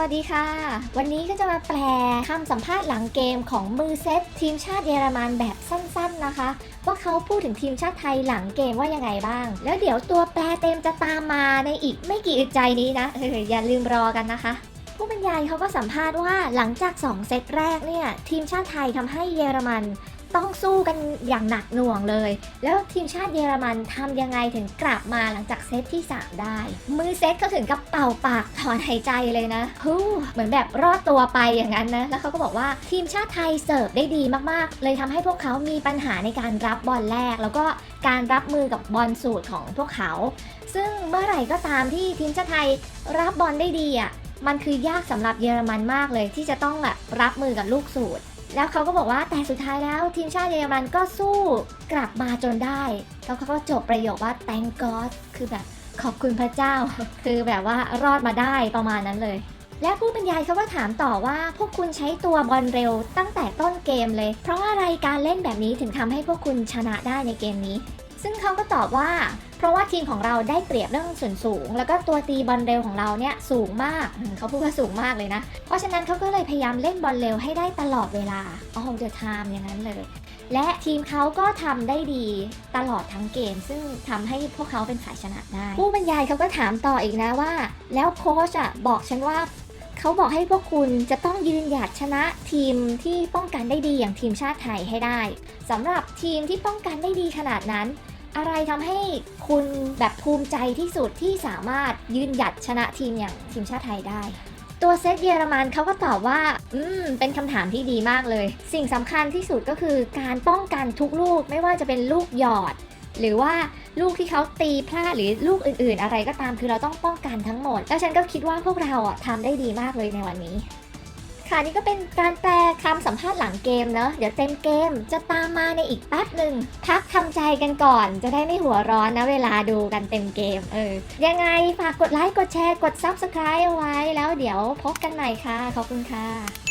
วัสดีค่ะ วันนี้ก็จะมาแปลคำสัมภาษณ์หลังเกมของมือเซตทีมชาติเยอรมันแบบสั้นๆนะคะ ว่าเขาพูดถึงทีมชาติไทยหลังเกมว่ายังไงบ้าง แล้วเดี๋ยวตัวแปลเต็มจะตามมาในอีกไม่กี่อึดใจนี้นะเอออย่าลืมรอกันนะคะผู้บรรยายเขาก็สัมภาษณ์ว่าหลังจาก 2 เซตแรกเนี่ย ทีมชาติไทยทำให้เยอรมัน ต้องสู้กันอย่างหนักหน่วงเลย แล้วทีมชาติเยอรมันทำยังไงถึงกลับมาหลังจากเซตที่ 3 ได้ มือเซตเขาถึงกับเป่าปากถอนหายใจเลยนะฮู้เหมือนแบบรอดตัวไปอย่างนั้นนะ แล้วเขาก็บอกว่าทีมชาติไทยเสิร์ฟได้ดีมากๆ เลยทำให้พวกเขามีปัญหาในการรับบอลแรก แล้วก็การรับมือกับบอลสูตรของพวกเขา ซึ่งเมื่อไหร่ก็ตามที่ทีมชาติไทยรับบอลได้ดีอะมันคือยากสำหรับเยอรมันมากเลยที่จะต้องแบบรับมือกับลูกสูตร แล้วเขาก็บอกว่าแต่สุดท้ายแล้วทีมชาติเยอรมันก็สู้กลับมาจนได้ แล้วเขาก็จบประโยคว่า thank God คือแบบขอบคุณพระเจ้า คือแบบว่ารอดมาได้ประมาณนั้นเลย และผู้บรรยายเขาก็ถามต่อว่าพวกคุณใช้ตัวบอลเร็วตั้งแต่ต้นเกมเลย เพราะอะไรการเล่นแบบนี้ถึงทำให้พวกคุณชนะได้ในเกมนี้ ซึ่งเขาก็ตอบว่า เพราะว่าทีมของเราได้เปรียบเรื่องส่วนสูง แล้วก็ตัวตีบอลเร็วของเราเนี่ยสูงมากเขาพูดว่าสูงมากเลยนะ เพราะฉะนั้นเขาก็เลยพยายามเล่นบอลเร็วให้ได้ตลอดเวลา all the time อย่างนั้นเลย และทีมเขาก็ทำได้ดีตลอดทั้งเกม ซึ่งทำให้พวกเขาเป็นฝ่ายชนะได้ผู้บรรยายเขาก็ถามต่ออีกนะว่า แล้วโค้ชอะบอกฉันว่าเขาบอกให้พวกคุณจะต้องยืนหยัดชนะทีมที่ป้องกันได้ดีอย่างทีมชาติไทยให้ได้สำหรับทีมที่ป้องกันได้ดีขนาดนั้น อะไรทำให้คุณแบบภูมิใจที่สุดที่สามารถยืนหยัดชนะทีมอย่างทีมชาติไทยได้ ตัวเซตเยอรมันเขาก็ตอบว่า อืม เป็นคำถามที่ดีมากเลย สิ่งสำคัญที่สุดก็คือการป้องกันทุกลูกไม่ว่าจะเป็นลูกหยอด หรือว่าลูกที่เขาตีพลาดหรือลูกอื่นๆ อะไรก็ตามคือเราต้องป้องกันทั้งหมด แล้วฉันก็คิดว่าพวกเราอะทำได้ดีมากเลยในวันนี้ ค่ะนี่ก็เป็นการแปลคำสัมภาษณ์หลังเกมเนอะเดี๋ยวเต็มเกมจะตามมาในอีกแป๊บหนึ่งพักทำใจกันก่อน จะได้ไม่หัวร้อนนะเวลาดูกันเต็มเกมเออยังไงฝากกดไลค์กดแชร์กด Subscribe เอาไว้ แล้วเดี๋ยวพบกันใหม่ค่ะ ขอบคุณค่ะ